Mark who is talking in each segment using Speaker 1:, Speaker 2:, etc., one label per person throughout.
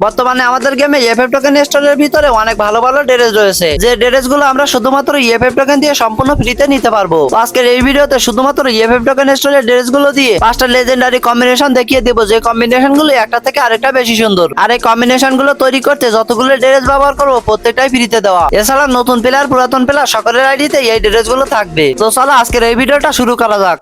Speaker 1: বর্তমানে আমাদের গেমে এফএফ টোকেন স্টোরের ভিতরে অনেক ভালো ভালো ড্রেস রয়েছে। যে ড্রেসগুলো আমরা শুধুমাত্র এফএফ টোকেন দিয়ে সম্পূর্ণ ফ্রিতে নিতে পারব। আজকের এই ভিডিওতে শুধুমাত্র এফএফ টোকেন স্টোরের ড্রেসগুলো দিয়ে পাঁচটা লেজেন্ডারি কম্বিনেশন দেখিয়ে দেবো। যে কম্বিনেশনগুলো একটা থেকে আরেকটা বেশি সুন্দর। আর এই কম্বিনেশনগুলো তৈরি করতে যতগুলো ড্রেস ব্যবহার করব প্রত্যেকটাই ফ্রিতে দেওয়া। এছাড়া নতুন প্লেয়ার পুরাতন প্লেয়ার সকলের আইডিতে এই ড্রেসগুলো থাকবে। তো চলো আজকের এই ভিডিওটা শুরু করা যাক।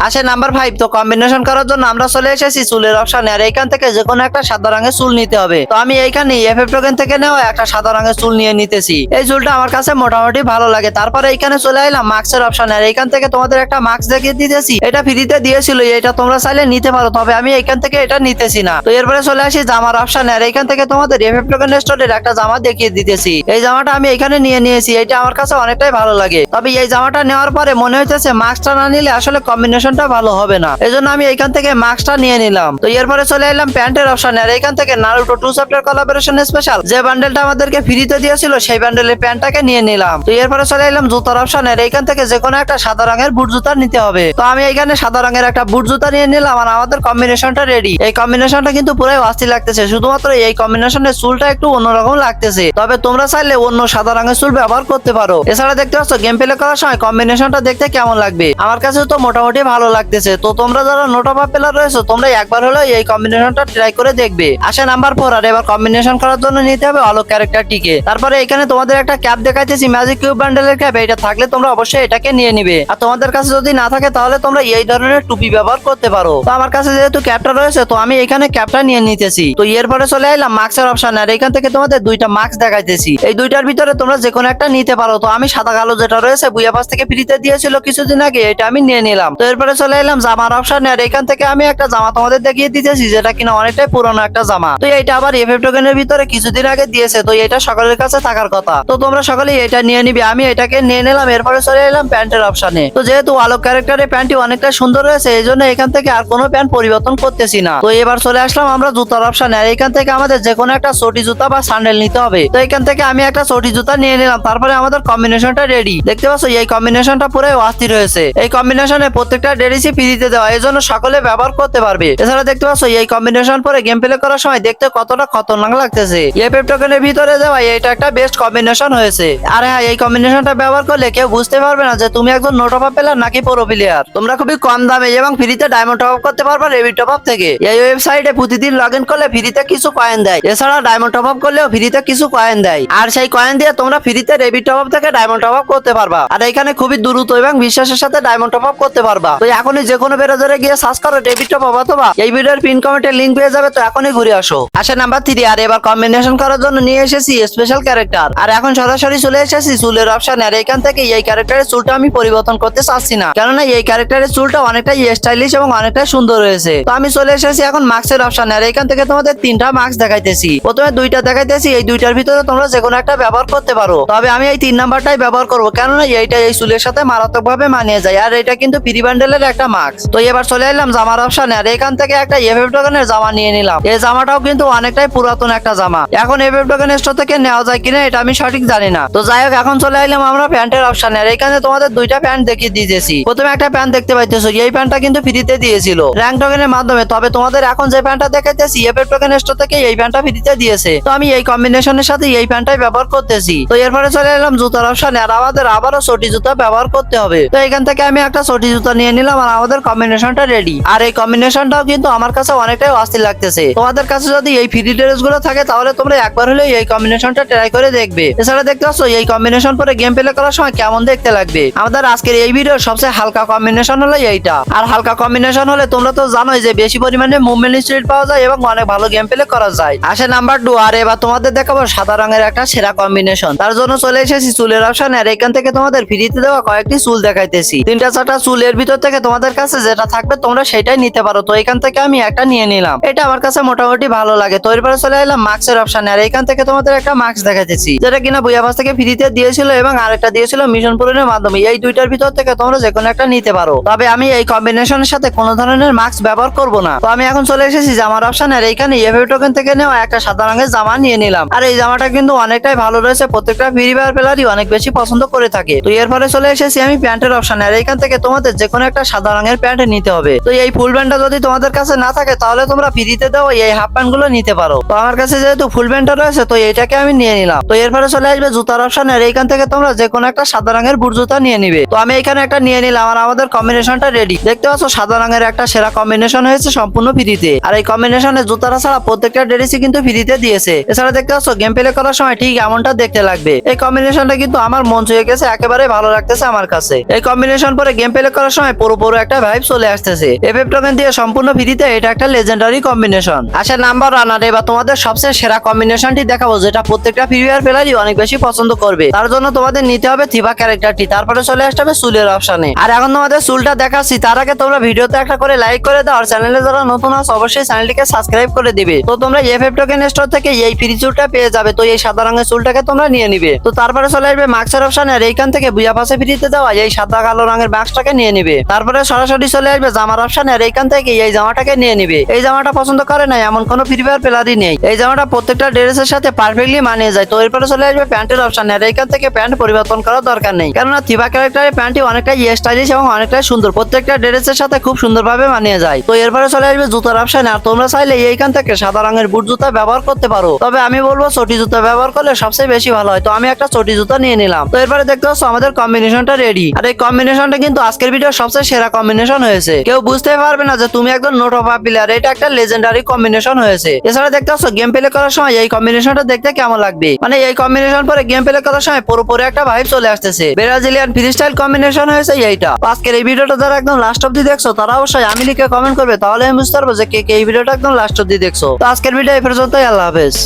Speaker 1: আসে নাম্বার ফাইভ তো কম্বিনেশন করার জন্য আমরা চলে এসেছি চুলের অপশনে আর এইখান থেকে যে কোনো একটা সাদা রঙের চুল নিতে হবে। তো আমি এইখানে এফএফ টোকেন থেকে নেওয়া একটা সাদা রঙের চুল নিয়ে নিতেছি। এই চুলটা আমার কাছে মোটামুটি ভালো লাগে। তারপরে এইখানে চলে এলাম মাস্কের অপশন আর এইখান থেকে তোমাদের একটা মাস্ক দেখিয়ে দিতেছি। এটা ফ্রিতে দিয়েছিল এটা তোমরা চাইলে নিতে পারো। তবে আমি এইখান থেকে এটা নিতেছি না। তো এরপরে চলে আসি জামার অপশন আর এইখান থেকে তোমাদের এফএফ টোকেন স্টোরের একটা জামা দেখিয়ে দিতেছি। এই জামাটা আমি এখানে নিয়ে নিয়েছি। এটা আমার কাছে অনেকটাই ভালো লাগে। তবে এই জামাটা নেওয়ার পরে মনে হইতেছে মাস্কটা না নিলে আসলে কম্বিনেশনটা ভালো হবে না। এই জন্য আমি এইখান থেকে মাস্কটা নিয়ে নিলাম। তো এরপরে চলে এলাম প্যান্টের অপশনে। আর এইখান থেকে Naruto two chapter collaboration special যে বান্ডেলটা আমাদেরকে ফ্রিতে দিয়েছিল, সেই বান্ডেলের প্যান্টটাকে নিয়ে নিলাম। তো এরপরে চলে এলাম জুতার অপশনে আর এইখান থেকে যে কোনো একটা সাদা রঙের বুট জুতা নিতে হবে। তো আমি এইখানে সাদা রঙের একটা বুট জুতা নিয়ে নিলাম আর আমাদের কম্বিনেশনটা রেডি এই কম্বিনেশনটা কিন্তু পুরাই অস্থির লাগতেছে। শুধুমাত্র এই কম্বিনেশনের চুলটা একটু অন্যরকম লাগতেছে। তবে তোমরা চাইলে অন্য সাদা রঙের চুল ব্যবহার করতে পারো। এছাড়া দেখতে পাচ্ছ গেম প্লে করার সময় কম্বিনেশনটা দেখতে কেমন লাগবে? আমার কাছে তো মোটামুটি ভালো লাগতেছে। তো তোমরা যারা নোটাপা প্লেয়ার রয়েছে, তোমরা একবার হলেও এই কম্বিনেশনটা ট্রাই করে দেখবে। আসে নাম্বার ফোর আর এবার কম্বিনেশন করার জন্য নিতে হবে অলো ক্যারেক্টারটিকে তারপরে এখানে তোমাদের একটা ক্যাপ দেখাইতেছি ম্যাজিক কিউব বান্ডেলের ক্যাপ এটা থাকলে তোমরা অবশ্যই এটাকে নিয়ে নিবে। আর তোমাদের কাছে যদি না থাকে, তাহলে তোমরা এই ধরনের টুপি ব্যবহার করতে পারো। তো আমার কাছে যেহেতু ক্যাপটা রয়েছে, তো আমি এখানে ক্যাপটা নিয়ে নিতেছি। তো এরপরে চলে এলাম মাস্কের অপশন আর এখান থেকে তোমাদের দুইটা মাস্ক দেখাইতেছি। এই দুইটার ভিতরে তোমরা যে কোনো একটা নিতে পারো। তো আমি সাদা কালো যেটা রয়েছে বুয়া পাশ থেকে ফ্রিতে দিয়েছিল কিছুদিন আগে, এটা আমি নিয়ে নিলাম। তো এরপরে চলে এলাম জামার অপশন আর এখান থেকে আমি একটা জামা তোমাদের দেখিয়ে দিতেছি, যেটা কিনা অনেকটাই পুরনো একটা জামা। তো এটা আবার এফএফ টোকেনের ভিতরে কিছুদিন আগে দিয়েছে, তো এটা সকলের কাছে থাকার কথা। তো তোমরা সকলে এটা নিয়ে নিবে, আমি এটাকে নিয়ে নিলাম, এরপরে চলে এলাম প্যান্টের অপশনে তো যেহেতু আলোক ক্যারেক্টারের প্যান্টটি অনেকটা সুন্দর রয়েছে, এই জন্য এখান থেকে আর কোনো প্যান্ট পরিবর্তন করতেছি না। তো এবার চলে আসলাম আমরা জুতার অপশনে আর এখান থেকে আমাদের যে কোনো একটা চটি জুতা বা স্যান্ডেল নিতে হবে। তো এখান থেকে আমি একটা চটি জুতা নিয়ে নিলাম, তারপরে আমাদের কম্বিনেশনটা রেডি দেখতে পাচ্ছ, এই কম্বিনেশনটা পুরো অস্থির হয়েছে। এই কম্বিনেশনে প্রত্যেকটা ডেরিসি ফ্রিতে দেওয়া এই জন্য সকলে ব্যবহার করতে পারবে। এছাড়া দেখতে পাচ্ছ, এই কম্বিনেশন পরে গেম প্লে করার সময় দেখতে কতটা খতরনাক লাগতেছে। এফএফ টোকেনের ভিতরে দেওয়া এটা একটা বেস্ট কম্বিনেশন হয়েছে। আর হ্যাঁ এই কম্বিনেশনটা ব্যবহার করলে কেউ বুঝতে পারবে না যে তুমি একজন নোট অফ প্লেয়ার নাকি প্রো প্লেয়ার তোমরা খুবই কম দামে এবং ফ্রিতে ডায়মন্ড টপ করতে পারবে রেবি টপ আপ থেকে। এই ওয়েবসাইটে প্রতিদিন লগ ইন করলে ফ্রিতে কিছু কয়েন দেয়। এছাড়া ডায়মন্ড টপ আপ করলেও ফ্রিতে কিছু কয়েন দেয়। আর সেই কয়েন দিয়ে তোমরা ফ্রিতে রেবি টপ আপ থেকে ডায়মন্ড টপ আপ করতে পারবা। আর এখানে খুবই দ্রুত এবং বিশ্বাসের সাথে ডায়মন্ড টপ আপ করতে পারবা। তো এখনই যে কোনো বেরোজরে গিয়ে সার্চ করো ডেবিট আপ অথবা এই ভিডিওর পিন কমেন্টে লিংক পেয়ে যাবে, তো এখনই ঘুরে আসো। আসে নাম্বার থ্রি আর এবার কম্বিনেশন করার জন্য নিয়ে এসেছি স্পেশাল ক্যারেক্টার আর এখন সরাসরি চলে এসেছি চুলের অপশন আর এখান থেকে এই ক্যারেক্টারের চুলটা আমি পরিবর্তন করতে চাচ্ছি না। কেননা এই ক্যারেক্টারের চুলটা অনেকটাই স্টাইলিশ এবং অনেকটাই সুন্দর রয়েছে তো আমি চলে এসেছি এখন মাস্কের অপশন আর এখান থেকে তোমাদের তিনটা মাস্ক দেখাইতেছি। প্রথমে দুইটা দেখাইতেছি, এই দুইটার ভিতরে তোমরা যে কোনো একটা ব্যবহার করতে পারো। তবে আমি এই তিন নাম্বারটাই ব্যবহার করব, কেননা এইটা এই চুলের সাথে মারাত্মক ভাবে মানিয়ে যায়। আর এটা কিন্তু ফ্রি বান্ডেলের একটা মাস্ক। তো এবার চলে এলাম জামার অপশন আর এখান থেকে একটা এফএফ টোকেনের জামা নিয়ে নিলাম। এই জামাটাও কিন্তু অনেকটাই পুরাতন একটা জামা। এখন এফএফ টোকেন স্টোর থেকে নেওয়া যায় কিনা এটা আমি সঠিক জানি না। তো যাই হোক, এখন চলে এলাম আমরা প্যান্টের অপশনে আর এখানে তোমাদের দুইটা প্যান্ট দেখিয়ে দিয়েছি। প্রথমে একটা প্যান্ট দেখতে পাইতেছো, এই প্যান্টটা কিন্তু ফ্রিতে দিয়েছিল। র্যাঙ্ক টোকেনের মাধ্যমে, তবে তোমাদের এখন যে প্যান্টটা দেখাইতেছি এফএফ টোকেন স্টোর থেকে এই প্যান্টটা ফ্রিতে দিয়েছে। তো আমি এই কম্বিনেশনের সাথে এই প্যান্টটাই ব্যবহার করতেছি। তো এরপরে চলে এলাম জুতার অপশনে আর আমাদের আবারও চটি জুতা ব্যবহার করতে হবে। তো এখান থেকে আমি একটা চটি জুতা নিয়ে নিলাম আর আমাদের কম্বিনেশনটা রেডি আর এই কম্বিনেশনটাও কিন্তু আমার কাছে অনেকটাই অস্থির লাগতেছে। তোমাদের কাছে যদি এই ফ্রি ড্রেসগুলো থাকে, তাহলে তোমরা একবার হলেও এই কম্বিনেশনটা ট্রাই করে দেখবে। এছাড়া দেখতে পাচ্ছ, এই কম্বিনেশন পরে গেম প্লে করার সময় কেমন দেখতে লাগবে? আমাদের আজকের এই ভিডিওর সবচেয়ে হালকা কম্বিনেশন হলো এইটা। আর হালকা কম্বিনেশন হলে তোমরা তো জানোই যে বেশি পরিমাণে মুভমেন্ট স্পিড পাওয়া যায় এবং অনেক ভালো গেম প্লে করা যায়। আসে নাম্বার টু আর এবার তোমাদের দেখাবো সাদা রঙের একটা সেরা কম্বিনেশন তার জন্য চলে এসেছি চুলের অপশন আর এখান থেকে তোমাদের ফ্রিতে দেওয়া কয়েকটি চুল দেখাইতেছি। তিনটা চারটা চুলের ভিতর থেকে তোমাদের কাছে যেটা থাকবে তোমরা সেটাই নিতে পারো। তো এখান থেকে আমি একটা নিয়ে নিলাম। এটা আমার কাছে মোটামুটি ভালো লাগে। তো এরপরে চলে এলাম মাস্কের অপশন আর এখান থেকে তোমাদের একটা মাস্ক দেখাইতেছি, যেটা কিনা বুয়াবাস থেকে ফ্রিতে দিয়েছিল এবং আরেকটা দিয়েছিল মিশন পূরণের মাধ্যমে। এই দুইটার ভিতর থেকে তোমরা যে কোনো একটা নিতে পারো। তবে আমি এই কম্বিনেশনের সাথে কোনো ধরনের মাস্ক ব্যবহার করব না। তো আমি এখন চলে এসেছি জামার অপশন আর এইখানে এফএ টোকেন থেকে নেওয়া একটা সাদা রঙের জামা নিয়ে নিলাম। আর এই জামাটা কিন্তু অনেকটাই ভালো রয়েছে। প্রত্যেকটা ফ্রি ফায়ার প্লেয়ারই অনেক বেশি পছন্দ করে থাকে। তো এর ফলে চলে এসেছি আমি প্যান্টের অপশন আর এইখান থেকে তোমাদের যে কোনো একটা সাদা রঙের প্যান্ট নিতে হবে। তো এই ফুল প্যান্টটা যদি তোমাদের কাছে না থাকে, তাহলে তোমরা ফ্রিতে দাও, এই হাফ প্যান্টগুলো নিতে পারো। তো আমার কাছে যেহেতু ফুল প্যান্টটা রয়েছে, তো এটাকে আমি নিয়ে নিলাম। তো এরপরে চলে আসবে জুতার অপশন আর এইখান থেকে তোমরা যে কোনো একটা সাদা রঙের বুট জুতা নিয়ে নিবে। তো আমি এখানে একটা নিয়ে নিলাম, আর আমাদের কম্বিনেশনটা রেডি দেখতে পাচ্ছ, সাদা রঙের একটা সেরা কম্বিনেশন হয়েছে সম্পূর্ণ ফ্রিতে। আর এই কম্বিনেশনে জুতারা ছাড়া প্রত্যেকটা ড্রেসই কিন্তু ফ্রিতে দিয়েছে। এছাড়া দেখতে পাচ্ছ গেম প্লে করার সময় ঠিক এমনটা দেখতে লাগবে। এই কম্বিনেশনটা কিন্তু আমার মন ছুঁয়ে গেছে, একেবারে ভালো লাগতেছে আমার কাছে। এই কম্বিনেশন পরে গেম প্লে করার সময় পুরো পুরো একটা ভাইব চলে আসতেছে। এফএফ টোকেন দিয়ে সম্পূর্ণ ফ্রিতে এটা একটা লেজেন্ডারি কম্বিনেশন আচ্ছা নাম্বার রানার এবার তোমাদের সবচেয়ে সেরা কম্বিনেশনটি দেখাবো, যেটা প্রত্যেকটা ফ্রি ফায়ার প্লেয়ারই অনেক বেশি পছন্দ করবে। তার জন্য তোমাদের নিতে হবে থিবা ক্যারেক্টারটি তারপরে চলে আসতে হবে চুলের অপশনে আর এখন তোমাদের চুলটা দেখাচ্ছি, তার আগে তোমরা ভিডিওতে একটা করে লাইক করে দাও, আর চ্যানেলে যারা নতুন আছো, অবশ্যই চ্যানেলটিকে সাবস্ক্রাইব করে দিবে। তো তোমরা এফএফ টোকেন স্টোর থেকে এই ফ্রি চুলটা পেয়ে যাবে, তো এই সাদা রঙের চুলটাকে তোমরা নিয়ে নিবে। তো তারপরে চলে আসবে মাস্কের অপশন আর এইখান থেকে বুয়া পাশে ফ্রিতে দেওয়া, এই সাদা কালো রঙের বাক্সটাকে নিয়ে নিবে। তারপরে সরাসরি চলে আসবে জামার অপশন আর এইখান থেকে এই জামাটাকে নিয়ে নিবে। এই জামাটা পছন্দ করে না এমন কোনো ফ্রি ফায়ার প্লেয়ারই নেই। এই জামাটা প্রত্যেকটা ড্রেসের সাথে পারফেক্টলি মানিয়ে যায়। তো এরপরে চলে আসবে প্যান্টের অপশন আর এইখান থেকে প্যান্ট পরিবর্তন করার দরকার নেই। কেননা থিবা ক্যারেক্টারের প্যান্টটি অনেকটাই স্টাইলিশ এবং অনেকটাই সুন্দর। প্রত্যেকটা ড্রেসের সাথে খুব সুন্দরভাবে মানিয়ে যায়। তো এরপরে চলে আসবে জুতার অপশন আর তোমরা চাইলে এইখান থেকে সাদা রঙের বুট জুতা ব্যবহার করতে পারো। তবে আমি বলব চটি জুতা ব্যবহার করলে সবচেয়ে বেশি ভালো হয়। তো আমি একটা চটি জুতা নিয়ে নিলাম। তো এরপরে দেখতে পাচ্ছ আমাদের কম্বিনেশনটা রেডি আর এই কম্বিনেশনটা কিন্তু আজকের ভিডিও সবচেয়ে সেরা কম্বিনেশন হয়েছে। কেউ বুঝতে পারবে না যে তুমি একদম নোট অফ প্লেয়ার এটা একটা লেজেন্ডারি কম্বিনেশন হয়েছে। এছাড়া দেখতে পাচ্ছ গেম প্লে করার সময় এই কম্বিনেশনটা দেখতে কেমন লাগবে? মানে এই কম্বিনেশন পরে গেম প্লে করার সময় পুরোপুরি একটা ভাইব চলে আসতেছে। ব্রাজিলিয়ান ফ্রি স্টাইল কম্বিনেশন হয়েছে এইটা। আজকের এই ভিডিওটা যারা একদম লাস্ট অব্দি দেখছ, তারা অবশ্যই আমি লিখে কমেন্ট করবে, তাহলে আমি বুঝতে পারব যে কে কে এই ভিডিওটা একদম লাস্ট অব্দি দেখছ। তো আজকের ভিডিও এই পর্যন্তই, আল্লাহ হাফেজ।